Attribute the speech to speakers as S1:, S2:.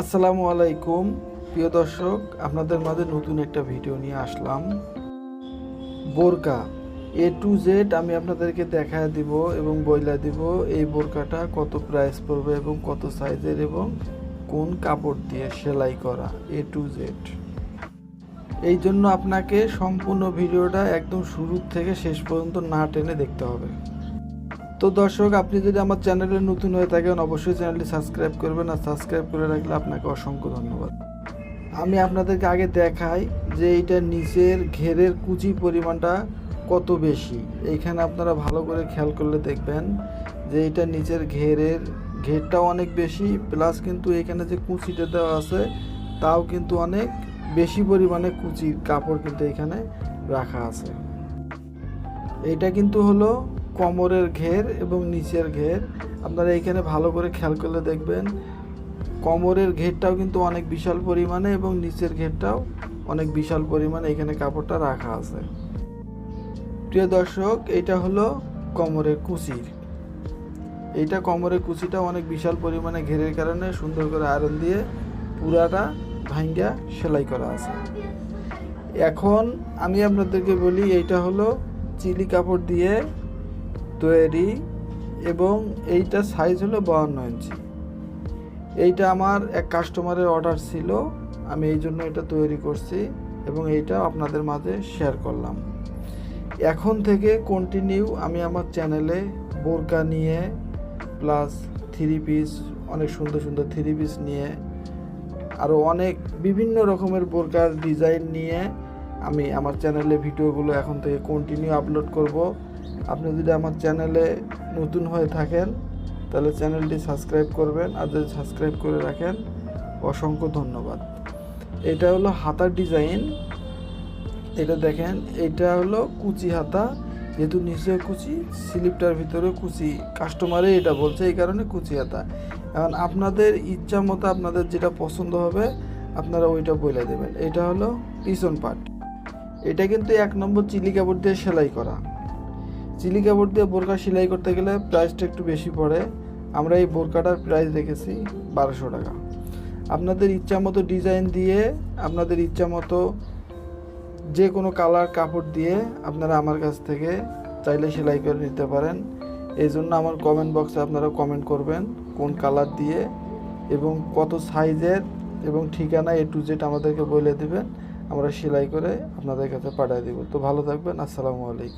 S1: আসসালামু আলাইকুম। প্রিয় দর্শক, আপনাদের মাঝে নতুন একটা ভিডিও নিয়ে আসলাম। বোরকা। এ টু জেড আমি আপনাদেরকে দেখা দিব এবং বইলা দিব এই বোরকাটা কত প্রাইস পড়বে এবং কত সাইজের এবং কোন কাপড় দিয়ে সেলাই করা। এ টু জেড এই জন্য আপনাকে সম্পূর্ণ ভিডিওটা একদম শুরু থেকে শেষ পর্যন্ত না টেনে দেখতে হবে। তো দর্শক, আপনি যদি আমার চ্যানেলে নতুন হয়ে থাকেন, অবশ্যই চ্যানেলটি সাবস্ক্রাইব করবেন আর সাবস্ক্রাইব করে রাখলে আপনাকে অসংখ্য ধন্যবাদ। আমি আপনাদেরকে আগে দেখাই যে এইটার নিচের ঘেরের কুচি পরিমাণটা কত বেশি। এইখানে আপনারা ভালো করে খেয়াল করলে দেখবেন যে এইটা নিচের ঘেরের ঘেরটাও অনেক বেশি, প্লাস কিন্তু এখানে যে কুচিটা দেওয়া আছে, তাও কিন্তু অনেক বেশি পরিমাণে কুচির কাপড় কিন্তু এখানে রাখা আছে। এইটা কিন্তু হলো কোমরের ঘের এবং নিচের ঘের। আপনারা এখানে ভালো করে খেয়াল করলে দেখবেন, কোমরের ঘেরটাও কিন্তু অনেক বিশাল পরিমাণে এবং নিচের ঘেরটাও অনেক বিশাল পরিমাণে এখানে কাপড়টা রাখা আছে। প্রিয় দর্শক, এটা হলো কোমরের কুচির। এইটা কোমরের কুচিটা অনেক বিশাল পরিমাণে ঘেরের কারণে সুন্দর করে আয়রন দিয়ে পুরাটা ভাঙ্গা সেলাই করা আছে। এখন আমি আপনাদেরকে বলি এইটা হলো চিলি কাপড় দিয়ে তৈরি এবং এইটা সাইজ হলো বাউন্ন ইঞ্চি এইটা আমার এক কাস্টমারের অর্ডার ছিল, আমি এই জন্য এটা তৈরি করছি এবং এইটা আপনাদের মাঝে শেয়ার করলাম। এখন থেকে কন্টিনিউ আমি আমার চ্যানেলে বোরকা নিয়ে প্লাস থ্রি পিস অনেক সুন্দর সুন্দর থ্রি পিস নিয়ে আরও অনেক বিভিন্ন রকমের বোরকার ডিজাইন নিয়ে আমি আমার চ্যানেলে ভিডিওগুলো এখন থেকে কন্টিনিউ আপলোড করব। আপনি যদি আমার চ্যানেলে নতুন হয়ে থাকেন, তাহলে চ্যানেলটি সাবস্ক্রাইব করবেন। আর যদি সাবস্ক্রাইব করে রাখেন, অসংখ্য ধন্যবাদ। এটা হলো হাতার ডিজাইন। এটা দেখেন, এটা হলো কুচি হাতা। যেহেতু নিচে কুচি, স্লিপটার ভিতরে কুচি। কাস্টমারে এটা বলছে, এই কারণে কুচি হাতা। এখন আপনাদের ইচ্ছা মতো আপনাদের যেটা পছন্দ হবে, আপনারা ওইটা বলে দেবেন। এটা হলো পিছন পার্ট এটা কিন্তু এক নম্বর চিলি কাপড় দিয়ে সেলাই করা। চিলি কাপড় দিয়ে বোরকা সেলাই করতে গেলে প্রাইসটা একটু বেশি পড়ে। আমরা এই বোরকাটার প্রাইস রেখেছি বারোশো টাকা। আপনাদের ইচ্ছা মতো ডিজাইন দিয়ে, আপনাদের ইচ্ছা মতো যে কোনো কালার কাপড় দিয়ে আপনারা আমার কাছ থেকে চাইলে সেলাই করে নিতে পারেন। এই জন্য আমার কমেন্ট বক্সে আপনারা কমেন্ট করবেন কোন কালার দিয়ে এবং কত সাইজের এবং ঠিকানা এ টু জেড আমাদেরকে বলে দেবেন। আমরা সেলাই করে আপনাদের কাছে পাঠিয়ে দেবো। তো ভালো থাকবেন। আসসালামু আলাইকুম।